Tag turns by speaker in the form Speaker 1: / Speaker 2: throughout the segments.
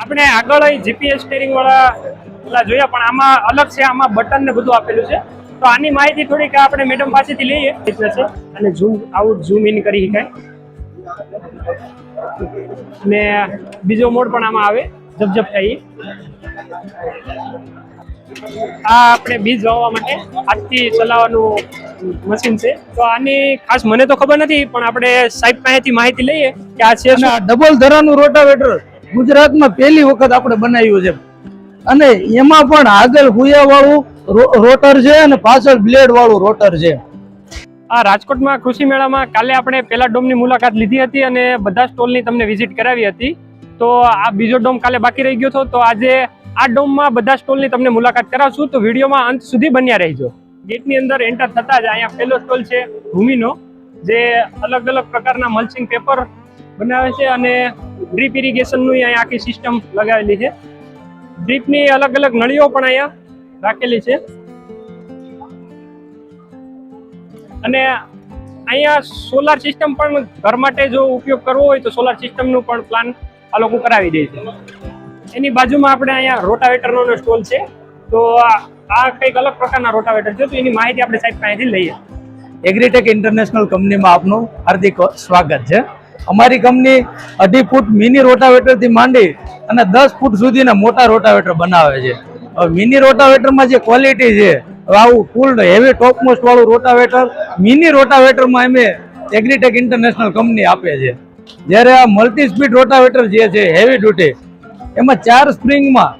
Speaker 1: આપણે આગળ GPS steering વાળા પેલા જોયા, પણ આમાં અલગ છે, આમાં બટન ને બધું આપેલું છે. તો આની માહિતી થોડીક આપણે મેડમ પાસેથી લઈએ. એટલે અને ઝૂમ આઉટ ઝૂમ ઇન કરી શકાય. ને બીજો મોડ પણ આમાં આવે. જબ થાય. આ આપણે બીજ વાવવા માટે હાથથી ચલાવવાનું મશીન છે. તો આની ખાસ મને તો ખબર નથી, પણ આપણે સાહેબ પાસેથી માહિતી લઈએ કે આ છે
Speaker 2: ડબલ ધરાનું રોટાવેટર ગુજરાતમાં પહેલી વખત આપણે બનાવ્યું છે. અને એમાં પણ આગળ હુયા વાળું રોટર છે અને પાછળ બ્લેડ વાળું રોટર છે.
Speaker 1: આ રાજકોટમાં કૃષિ મેળામાં કાલે આપણે પેલા ડોમની મુલાકાત લીધી હતી અને બધા સ્ટોલની તમને વિઝિટ કરાવી હતી. તો આ બીજો ડોમ કાલે બાકી રહી ગયો તો આજે આ ડોમમાં બધા સ્ટોલની તમને મુલાકાત કરાવશું. તો વિડીયોમાં અંત સુધી બન્યા રહેજો. ગેટની અંદર એન્ટર થતા જ અહીંયા પહેલો સ્ટોલ છે ભૂમિનો, જે અલગ અલગ પ્રકારના મલ્ચિંગ પેપર બનાવે છે અને ડ્રીપ ઇરિગેશનનું અહીંયા આખી સિસ્ટમ લગાવેલી છે. ડ્રીપની અલગ અલગ નળીઓ પણ અહીંયા રાખેલી છે. અને અહીંયા સોલાર સિસ્ટમ પણ ઘર માટે જો ઉપયોગ કરવો હોય તો સોલાર સિસ્ટમનું પણ પ્લાન આ લોકો કરાવી દે છે. એની બાજુમાં આપણે અહીંયા રોટાવેટરનો સ્ટોલ છે. તો આ કંઈક અલગ પ્રકારના રોટાવેટર છે. તો એની માહિતી આપણે સાહેબ પાસેથી લઈએ.
Speaker 2: એગ્રીટેક ઇન્ટરનેશનલ કંપનીમાં આપનું હાર્દિક સ્વાગત છે. અમારી કંપની અઢી ફૂટ મિની રોટાવેટરથી માંડી અને દસ ફૂટ સુધીના મોટા રોટાવેટર બનાવે છે. હવે મિની રોટાવેટરમાં જે ક્વોલિટી છે આવું ફૂલ હેવી ટોપમોસ્ટ વાળું રોટાવેટર મિની રોટાવેટરમાં અમે એગ્રીટેક ઇન્ટરનેશનલ કંપની આપે છે. જ્યારે આ મલ્ટી સ્પીડ રોટાવેટર જે છે હેવી ડ્યુટી એમાં ચાર સ્પ્રિંગમાં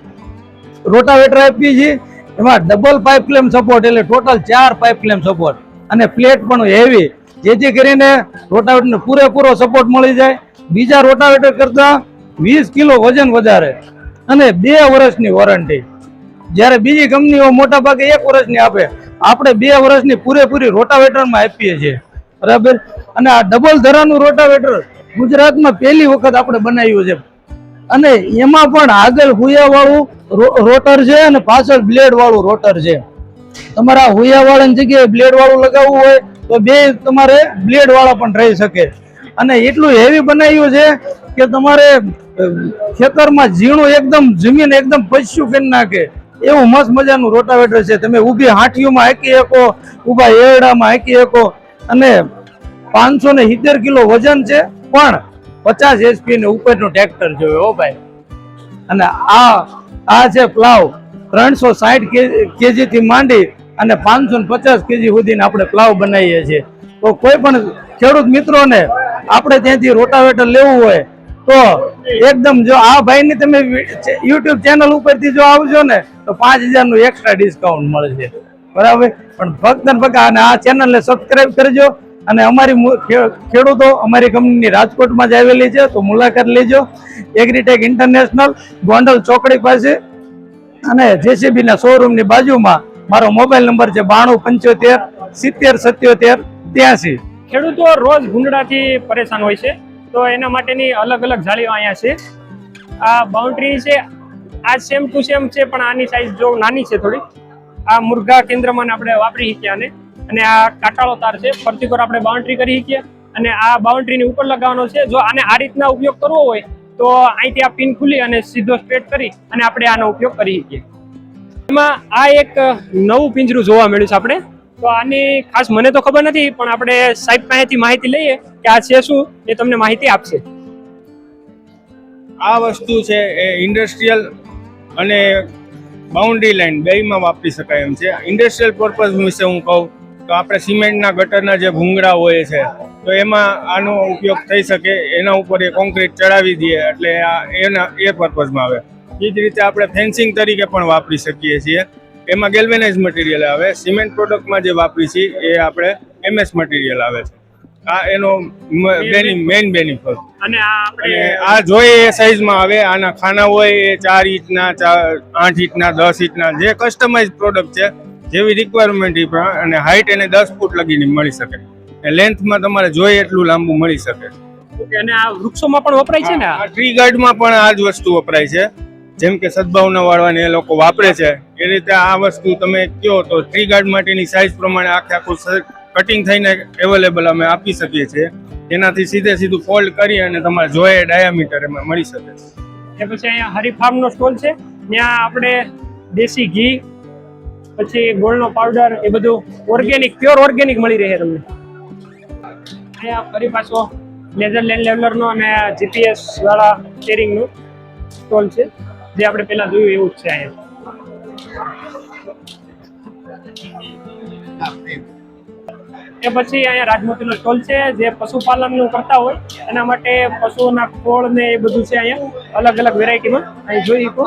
Speaker 2: રોટાવેટર આપીએ છીએ એમાં ડબલ પાઇપ ક્લેમ સપોર્ટ એટલે ટોટલ ચાર પાઇપ ક્લેમ સપોર્ટ અને પ્લેટ પણ હેવી જેથી કરીને રોટાવેટરને પૂરેપૂરો સપોર્ટ મળી જાય. બીજા રોટાવેટર કરતા વીસ કિલો વજન વધારે અને બે વર્ષની વોરંટી જ્યારે બીજી કંપનીઓ મોટા ભાગે એક વર્ષની આપે. આપણે બે વર્ષની પૂરેપૂરી રોટાવેટરમાં આપીએ છીએ. બરાબર? અને આ ડબલ ધરાનું રોટાવેટર ગુજરાતમાં પહેલી વખત આપણે બનાવ્યું છે. અને એમાં પણ આગળ હુયાવાળું રોટર છે અને પાછળ બ્લેડ વાળું રોટર છે. તમારા હુયાવાળાની જગ્યાએ બ્લેડ વાળું લગાવવું હોય તો બે તમારે બ્લેડ વાળા પણ રહી શકે. અને એટલું હેવી બનાવ્યું છે કે તમારે ખેતરમાં ઝીણું એકદમ, જમીન એકદમ પસ્યું કરી નાખે. એવું મસ્ત મજાનું રોટાવેટર છે. તમે ઊભી હાંઠીઓમાં હાંકી શકો, ઊભા એરડામાં હાંકી શકો. અને પાંચસો ને સિત્તેર કિલો વજન છે, પણ પચાસ એચપી ને ઉપરનું ટ્રેક્ટર જોયું, હો ભાઈ. અને આ આ છે પ્લાવ. ત્રણસો સાઠ કેજી થી માંડી અને પાંચસો ને પચાસ કેજી સુધીને આપણે પ્લાવ બનાવીએ છીએ. તો કોઈ પણ ખેડૂત મિત્રોને આપણે ત્યાંથી રોટાવેટર લેવું હોય, તો એકદમ જો આ ભાઈની તમે યુટ્યુબ ચેનલ ઉપરથી જો આવજો ને, તો પાંચ હજારનું એક્સ્ટ્રા ડિસ્કાઉન્ટ મળશે બરાબર? પણ ફક્ત અને આ ચેનલને સબસ્ક્રાઈબ કરજો અને અમારી ખેડૂતો અમારી કંપનીની રાજકોટમાં જ આવેલી છે, તો મુલાકાત લેજો. એગ્રીટેક ઇન્ટરનેશનલ ગોંડલ ચોકડી પાસે અને જેસીબી ના શોરૂમની બાજુમાં મારો મોબાઈલ નંબર છે બાણું પંચોતેર, સિત્તેર, સત્યોતેર, ત્યાસી.
Speaker 1: ખેડૂતો રોજ ભૂંડડાથી પરેશાન હોય છે. તો એના માટેની અલગ અલગ જાળીઓ અહીંયા છે. આ બાઉન્ડ્રી છે, આ સેમ ટુ સેમ છે, પણ આની સાઈઝ જો નાની છે થોડી. આ મુર્ગા કેન્દ્રમાં આપણે વાપરી શકીએ આને અને આ કાટાળો તાર છે. ફરતી કોર આપણે બાઉન્ડ્રી કરી શકીએ અને આ બાઉન્ડ્રીની ઉપર લગાવવાનો છે. જો આને આ રીતના ઉપયોગ કરવો હોય, તો અહીંથી આ પિન ખુલી અને સીધો સ્ટ્રેટ કરી અને આપણે આનો ઉપયોગ કરી શકીએ. એમાં આ એક નવું પિંજરું જોવા મળ્યું છે આપણે. તો આની ખાસ મને તો ખબર નથી, પણ આપણે સાહેબ પાસેથી માહિતી લઈએ કે આ છે શું, એ તમને માહિતી આપશે.
Speaker 3: આ વસ્તુ છે એ ઇન્ડસ્ટ્રીયલ અને બાઉન્ડ્રી લાઇન બેમાં વાપરી શકાય એમ છે. ઇન્ડસ્ટ્રીયલ પર્પઝ વિશે હું કહું, તો આપણે સિમેન્ટના ગટરના જે ભૂંગળા હોય છે, તો એમાં આનો ઉપયોગ થઈ શકે, એના ઉપર એ કોન્ક્રીટ ચડાવી દઈએ, એટલે આ એના એ પર્પઝમાં આવે. એ જ રીતે આપણે ફેન્સિંગ તરીકે પણ વાપરી શકીએ છીએ. એમાં ગેલ્વેનાઇઝ મટીરિયલ આવે સિમેન્ટ પ્રોડક્ટમાં જે વાપરી છીએ એ આપણે એમએસ મટીરિયલ આવે છે. આ એનો મેઇન બેનિફિટ
Speaker 1: અને આ
Speaker 3: જોઈએ એ સાઈઝમાં આવે આના ખાના હોય એ ચાર ઇંચના આઠ ઇંચના દસ ઇંચના જે કસ્ટમાઇઝ પ્રોડક્ટ છે જેવી રિક્વાયરમેન્ટ એ અને હાઇટ એને દસ ફૂટ લગીને મળી શકે. લેન્થમાં તમારે જોઈએ એટલું લાંબુ મળી શકે.
Speaker 1: અને આ વૃક્ષોમાં પણ વપરાય છે ને? આ?
Speaker 3: ટ્રી ગાર્ડમાં પણ આ જ વસ્તુ વપરાય છે. જેમ કે સદભાવના વાળવાને એ લોકો વાપરે છે, એ રીતે આ વસ્તુ તમે કહો તો ટ્રી ગાર્ડ માટેની સાઇઝ પ્રમાણે આખે આખું કટિંગ થઈને અવેલેબલ અમે આપી શકીએ છીએ. એનાથી સીધે સીધું ફોલ્ડ કરી અને તમારે જોઈએ ડાયામીટર એમાં મળી શકે છે.
Speaker 1: એ પછી અહીંયા હરિફાર્મનો સ્ટોલ છે. ત્યાં આપણે દેશી ઘી, પછી ગોળનો પાવડર એ બધું ઓર્ગેનિક પ્યોર ઓર્ગેનિક મળી રહે તમને. અહીંયા ફરી પાછો લેઝર લેન્ડ લેવલરનો અને જીપીએસ વાળા સ્ટેરિંગનું સ્ટોલ છે. જે આપણે પહેલા જોયું એવું જ છે અહીંયા. એ પછી અહીંયા રાજમોતીનો સ્ટોલ છે, જે પશુપાલનનું કરતા હોય, એના માટે પશુઓના ખોળ ને એ બધું છે અહીંયા, અલગ અલગ વેરાયટીમાં. અહીં જોઈ શકો.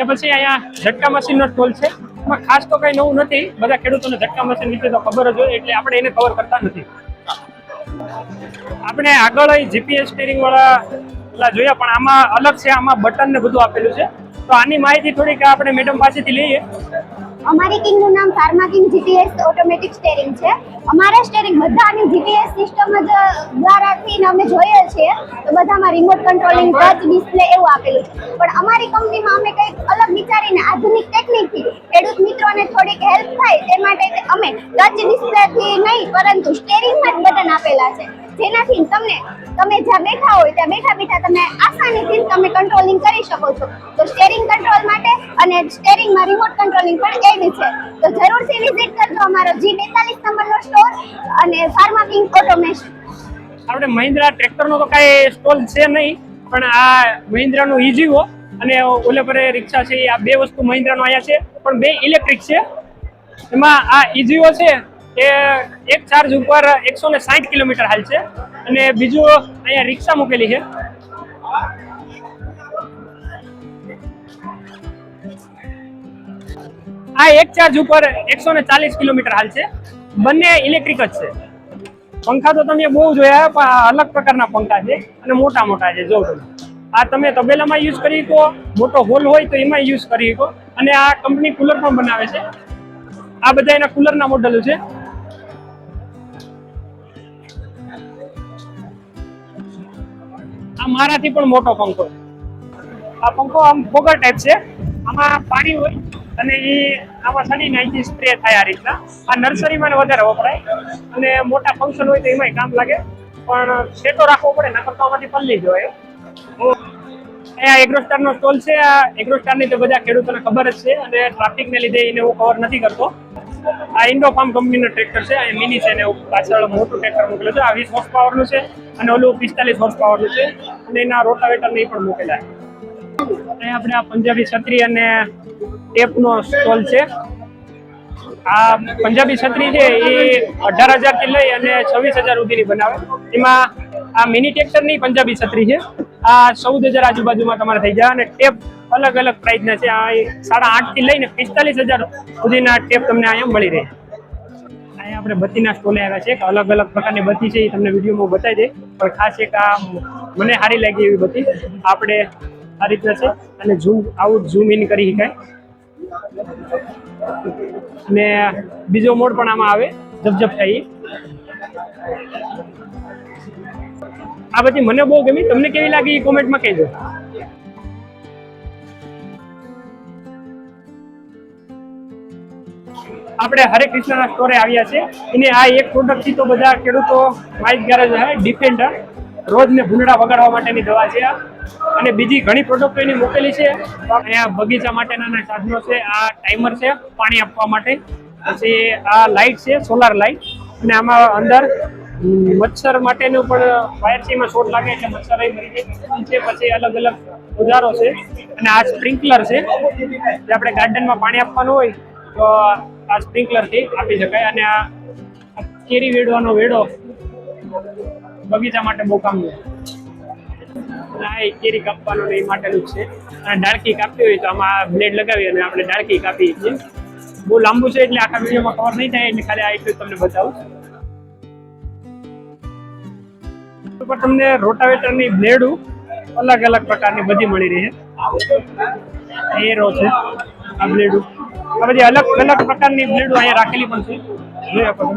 Speaker 1: એ પછી અહીંયા ઝટકા મશીનનો સ્ટોલ છે. એમાં ખાસ તો કઈ નવું નથી, બધા ખેડૂતોને ઝટકા મશીન વિશે તો ખબર જ હોય, એટલે આપણે એને કવર કરતા નથી. આપણે આગળ જીપીએસ સ્ટીરિંગ વાળા જોયા, પણ આમાં અલગ છે, આમાં બટન ને બધું આપેલું છે. તો આની માહિતી થોડીક આપણે મેડમ પાસેથી લઈએ.
Speaker 4: અમારી કિંગનું નામ Farma King GPS automatic steering છે. અમારા સ્ટેરિંગ બધાની જીપીએસ સિસ્ટમ જ દ્વારાથી અમે જોઈએ છીએ. તો બધામાં રિમોટ કંટ્રોલિંગ ટચ ડિસ્પ્લે એવું આપેલું છે. પણ અમારી કંપનીમાં અમે કંઈક અલગ વિચારીને આધુનિક ટેકનિકથી ખેડૂત મિત્રોને થોડીક હેલ્પ થાય તે માટે અમે ટચ ડિસ્પ્લેથી નહીં, પરંતુ સ્ટેરિંગમાં જ બટન આપેલા છે. જેનાથી તમને, તમે જ્યાં બેઠા હોય, ત્યાં બેઠા બેઠા તમે આસાનીથી તમે કંટ્રોલિંગ કરી શકો છો. તો સ્ટેરિંગ કંટ્રોલ માટે અને સ્ટેરિંગમાં રિમોટ કંટ્રોલિંગ પણ એડ છે. તો જરૂરથી વિઝિટ કરજો અમારો જી બેતાલીસ નંબરનો સ્ટોર અને ફાર્મા કિંગ ઓટોમેશન
Speaker 1: આપણે મહિન્દ્રા ટ્રેક્ટરનો તો કાંઈ સ્ટોલ છે નહીં, પણ આ મહિન્દ્રાનું ઇઝીવો અને ઓલે પર રિક્ષા છે આ બે વસ્તુ મહિન્દ્રાનો અહીંયા છે, પણ બે ઇલેક્ટ્રિક છે. એમાં આ ઇજીઓ છે એ એક ચાર્જ ઉપર એકસો ને સાઠ કિલોમીટર હાલ છે. અને બીજું અહીંયા રિક્ષા મૂકેલી છે. આ એક ચાર્જ ઉપર એકસો ને ચાલીસ કિલોમીટર હાલ છે. બંને ઇલેક્ટ્રિક જ છે. પંખા તો તમે બહુ જોયા, પણ અલગ પ્રકારના પંખા છે અને મોટા મોટા છે જોઉં આ તમે તબેલામાં યુઝ કરી શકો, મોટો હોલ હોય તો એમાં યુઝ કરી શકો. અને આ કંપની કુલર પણ બનાવે છે. આ બધા એના કુલરના મોડલો છે. મારાથી પણ મોટો પંખો આ પંખો આમ ફોગર ટાઈપ છે. આમાં પાણી હોય અને એ આમાં સડી અહીંથી સ્પ્રે થાય આ રીતના. આ નર્સરીમાં ને વધારે વપરાય. અને મોટા ફંક્શન હોય તો એમાંય કામ લાગે. પણ સેટો રાખવો પડે નકર તો આમાંથી પલ્લી જોઈએ અહીંયા એગ્રોસ્ટારનો સ્ટોલ છે. આ એગ્રોસ્ટારની તો બધા ખેડૂતોને ખબર જ છે અને ટ્રાફિકને લીધે એને હું કવર નથી કરતો. આ ઇન્ડો ફાર્મ કંપનીનો ટ્રેક્ટર છે. આ મિની છે ને પાછળ મોટું ટ્રેક્ટર મોકલ્યું છે. આ વીસ હોર્સ પાવરનું છે અને ઓલું પિસ્તાલીસ હોર્સ પાવરનું છે. અને એના રોટાવેટર નહીં પણ મૂકેલા અહીંયા આપણે આ પંજાબી છત્રી અને ટેપનો સ્ટોલ છે. આ પંજાબી છત્રી છે એ અઢાર હજારથી લઈ અને છવ્વીસ હજાર સુધીની બનાવે. એમાં આ મિની ટ્રેક્ટરની પંજાબી છત્રી છે. આ ચૌદ હજાર આજુબાજુમાં તમારે થઈ જાય અને ટેપ અલગ અલગ પ્રાઇસના છે. આ સાડા આઠથી લઈને પિસ્તાલીસ હજાર સુધીના ટેપ તમને અહીંયા મળી રહે. અહીંયા આપણે બત્તીના સ્ટોલે આવ્યા છે અલગ અલગ પ્રકારની બત્તી છે એ તમને વિડીયોમાં બતાવી દે. પણ ખાસ એક આ મને સારી લાગી એવી બધી. આપણે આ રીતના છે અને ઝૂમ આવું ઝૂમ ઇન કરી શકાય. અને બીજો મોડ પણ આમાં આવે, જબજબ થાય ઈ. આ બધી મને બહુ ગમી. તમને કેવી લાગી એ કોમેન્ટમાં કહેજો. આપણે હરે કૃષ્ણના સ્ટોરે આવ્યા છે. એને આ એક પ્રોડક્ટથી તો બધા ખેડૂતો માહિતગાર જ હોય ડિફેન્ડર રોજ ને ભૂંડડા વગાડવા માટેની દવા છે અને બીજી ઘણી પ્રોડક્ટો એની મૂકેલી છે. અહીંયા બગીચા માટેના સાધનો છે. આ ટાઈમર છે, પાણી આપવા માટે. પછી આ લાઇટ છે સોલાર લાઇટ અને આમાં અંદર મચ્છર માટેનું પણ વાયરસીમાં શોટ લાગે એટલે મચ્છર મરી જાય. છે, પછી અલગ અલગ ઓજારો છે. અને આ સ્પ્રિંકલર છે. જે આપણે ગાર્ડનમાં પાણી આપવાનું હોય, તો આ સ્પ્રિંકલરથી આપી શકાય. અને આ કેરી વેડવાનો વેડો બગીચા માટે બહુ કામનું અને આ કેરી કાપવાનું એ માટેનું છે. અને ડાળકી કાપતી હોય તો આમાં બ્લેડ લગાવી અને આપણે ડાળકી કાપીએ છીએ બહુ લાંબુ છે એટલે આખા વિડીયોમાં કવર નહીં થાય એટલે ખાલી આ એટલું તમને બતાવું. ઉપર તમને રોટાવેટરની બ્લેડું અલગ અલગ પ્રકારની બધી મળી રહી. છે એરો છે, આ બ્લેડું. આ બધી અલગ અલગ પ્રકારની બ્લેડો અહીંયા રાખેલી પણ છે. જોઈ તમે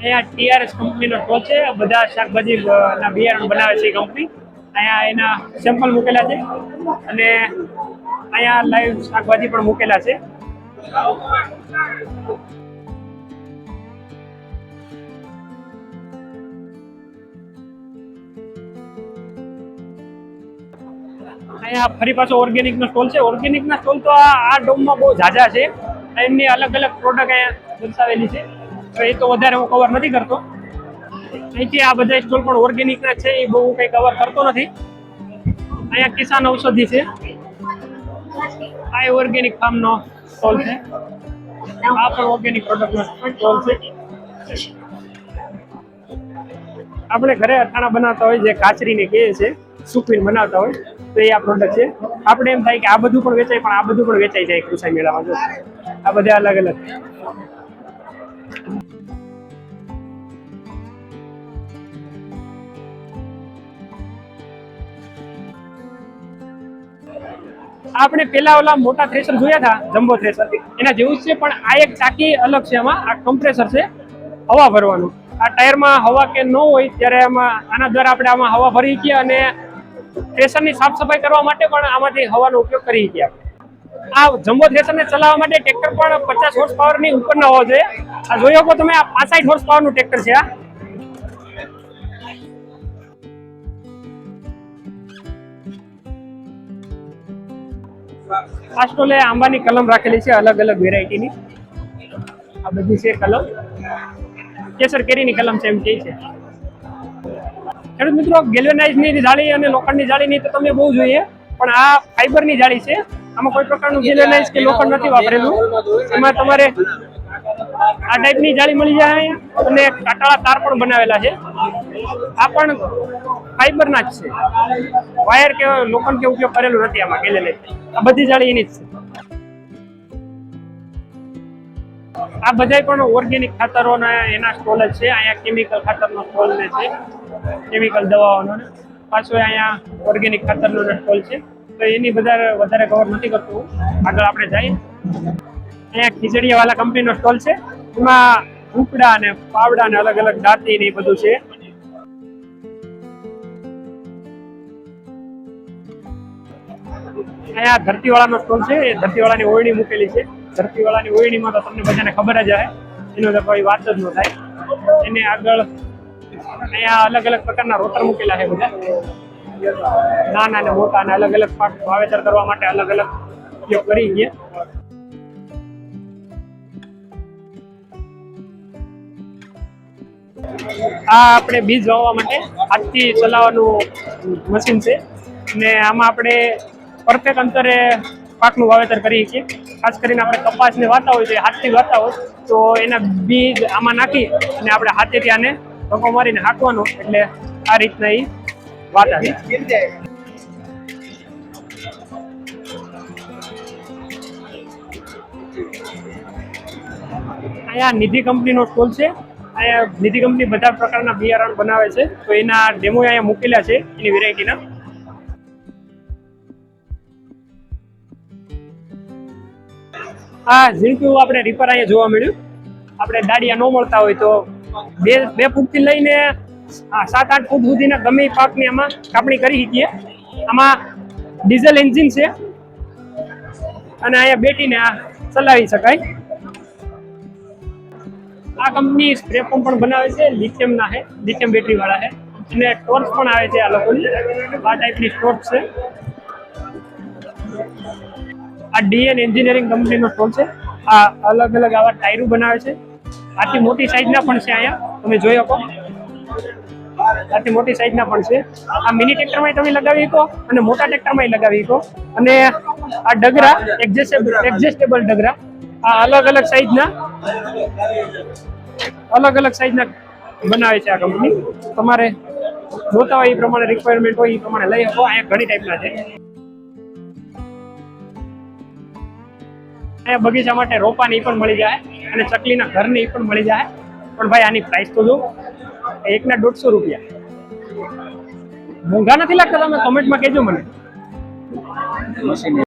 Speaker 1: અહીંયા ટીઆરએસ કંપનીનો ટોચ છે. બધા શાકભાજીના બિયારણ બનાવે છે કંપની અહીંયા એના સેમ્પલ મૂકેલા છે. અને અહીંયા લાઈવ શાકભાજી પણ મૂકેલા છે. અહીંયા ફરી પાછો ઓર્ગેનિકનો સ્ટોલ છે. ઓર્ગેનિક ના સ્ટોલ તો આ ડોમમાં બહુ ઝાઝા છે. એમની અલગ અલગ પ્રોડક્ટ અહીંયા દર્શાવેલી છે. તો એ તો વધારે હું કવર નથી કરતો. અહીંથી આ બધા સ્ટોલ પણ ઓર્ગેનિકના છે, એ બહુ કંઈ કવર કરતો નથી. અહીંયા કિસાન ઔષધિ છે. આ ઓર્ગેનિક ફાર્મનો સ્ટોલ છે. આ પણ ઓર્ગેનિક પ્રોડક્ટનો સ્ટોલ છે. આપણે ઘરે અથાણા બનાવતા હોય, જે કાચરીને કહે છે સૂકવીને બનાવતા હોય, તો એ આ પ્રોડક્ટ છે. આપણે એમ થાય કે આ બધું પણ વેચાય, પણ આ બધું પણ વેચાઈ જાય કૃષિ મેળામાં આ બધા અલગ અલગ આપણે પેલા ઓલા મોટા થ્રેશર જોયા હતા જમ્બો થ્રેસર એના જેવું જ છે, પણ આ એક ચાકી અલગ છે આમાં. આ કમ્પ્રેસર છે, હવા ભરવાનું. આ ટાયરમાં હવા કે ન હોય, ત્યારે આમાં, આના દ્વારા આપણે આમાં હવા ભરી શકીએ અને થ્રેશરની સાફ સફાઈ કરવા માટે પણ આમાંથી હવાનો ઉપયોગ કરી શકીએ આ જમ્બો થ્રેશરને ચલાવવા માટે ટ્રેક્ટર પણ પચાસ હોર્સ પાવરની ઉપરના હોવો જોઈએ. આ જોઈ શકો તમે, આ પાસઠ હોર્સ પાવરનું ટ્રેક્ટર છે આ. આ આંબાની કલમ રાખેલી છે અલગ અલગ વેરાયટીની આ બધી છે કલમ. કેસર કેરીની કલમ છે એમ કહે છે. ખેડૂત મિત્રો ગેલ્વેનાઇઝની જાળી અને લોખંડની જાળીની તો તમે બહુ જોઈએ, પણ આ ફાઈબરની જાળી છે. આમાં કોઈ પ્રકારનું ગેલ્વેનાઇઝ કે લોખંડ નથી વાપરેલું. એમાં તમારે આ ટાઈપની જાળી મળી જાય અને કાટાળા તાર પણ બનાવેલા છે. આ પણ ફાઈબરના જ છે. વાયર કે લોખંડ કે ઉપયોગ કરેલો નથી આમાં ગેલ્વેનાઇઝ આ બધી જાળી એની જ છે. આ બધાય પણ ઓર્ગેનિક ખાતરોના એના સ્ટોલ જ છે. અહીંયા કેમિકલ ખાતરનો સ્ટોલ ને છે. કેમિકલ દવાઓનો ને. પાછો અહીંયા ઓર્ગેનિક ખાતરનો સ્ટોલ છે. તો એની વધારે વધારે કવર નથી કરતું આગળ આપણે જઈએ. અહીંયા ખીચડીયાવાલા કંપનીનો સ્ટોલ છે. એમાં ઉપડા ને પાવડા ને અલગ અલગ દાંતી ને એ બધું છે. અહીંયા ધરતીવાળાનો સ્ટોલ છે. એ ધરતીવાળાની ઓયણી મૂકેલી છે. ધરતીવાળાની ઓયણીમાં તો તમને બધાને ખબર જ હોય એનો તો કોઈ વાત જ ન થાય. એને આગળ અહીંયા અલગ અલગ પ્રકારના રોટર મૂકેલા છે બધા. નાના ને મોટા અને અલગ અલગ પાક વાવેતર કરવા માટે અલગ અલગ ઉપયોગ કરી ગયા આ આપણે બીજ વાવવા માટે હાથથી ચલાવવાનું મશીન છે. ને આમાં આપણે પરફેક્ટ અંતરે પાકનું વાવેતર કરીએ છીએ. ખાસ કરીને આપણે કપાસને વાતા હોય તો હાથથી વાતા હોય. તો એના બીજ આમાં નાખી અને આપણે હાથે ત્યાં ધક્કો મારીને હાંકવાનો. એટલે આ રીતના એ વાતા છે. અહીંયા નિધિ કંપનીનો સ્ટોલ છે. અહીંયા નિધિ કંપની બધા પ્રકારના બિયારણ બનાવે છે. તો એના ડેમો અહીંયા મૂકેલા છે એની વેરાયટીના. હા ઝીણકું આપણે રીપર અહીંયા જોવા મળ્યું. આપણે દાડિયા ન મળતા હોય તો બે બે ફૂટથી લઈને, આ સાત, આઠ ફૂટ સુધીના ગમે પાકની આમાં કાપણી કરી શકીએ. આમાં ડીઝલ એન્જિન છે. અને અહીંયા બેટીને આ ચલાવી શકાય. આ કંપની સ્પ્રે પંપ પણ બનાવે છે. લિથિયમના છે. લિથિયમ બેટરી વાળા છે. અને ટોર્ચ પણ આવે છે આ લોકોની. આ ટાઈપની ટોર્ચ છે. આ ડીએન એન્જિનિયરિંગ કંપનીનો સ્ટોલ છે. આ અલગ અલગ આવા ટાયરો બનાવે છે. આથી મોટી સાઈઝના પણ છે અહીંયા. તમે જોઈ શકો. આથી મોટી સાઈઝના પણ છે. આ મિની ટ્રેક્ટરમાં તમે લગાવી શકો અને મોટા ટ્રેક્ટરમાં લગાવી શકો. અને આ ડગરા એક્ઝેસ્ટેબલ એડજસ્ટેબલ ડગરા. આ અલગ અલગ સાઈઝના અલગ અલગ સાઈઝના બનાવે છે આ કંપની તમારે જોતા હોય એ પ્રમાણે રિક્વાયરમેન્ટ હોય એ પ્રમાણે લઈ શકો. અહીંયા ઘણી ટાઈપના છે. અહીંયા બગીચા માટે રોપાની પણ મળી જાય અને ચકલીના ઘરની પણ મળી જાય. પણ ભાઈ, આની પ્રાઇસ તો જો એકના દોઢસો રૂપિયા. મોંઘા નથી લાગતા? તમે કમેન્ટમાં કહેજો મને.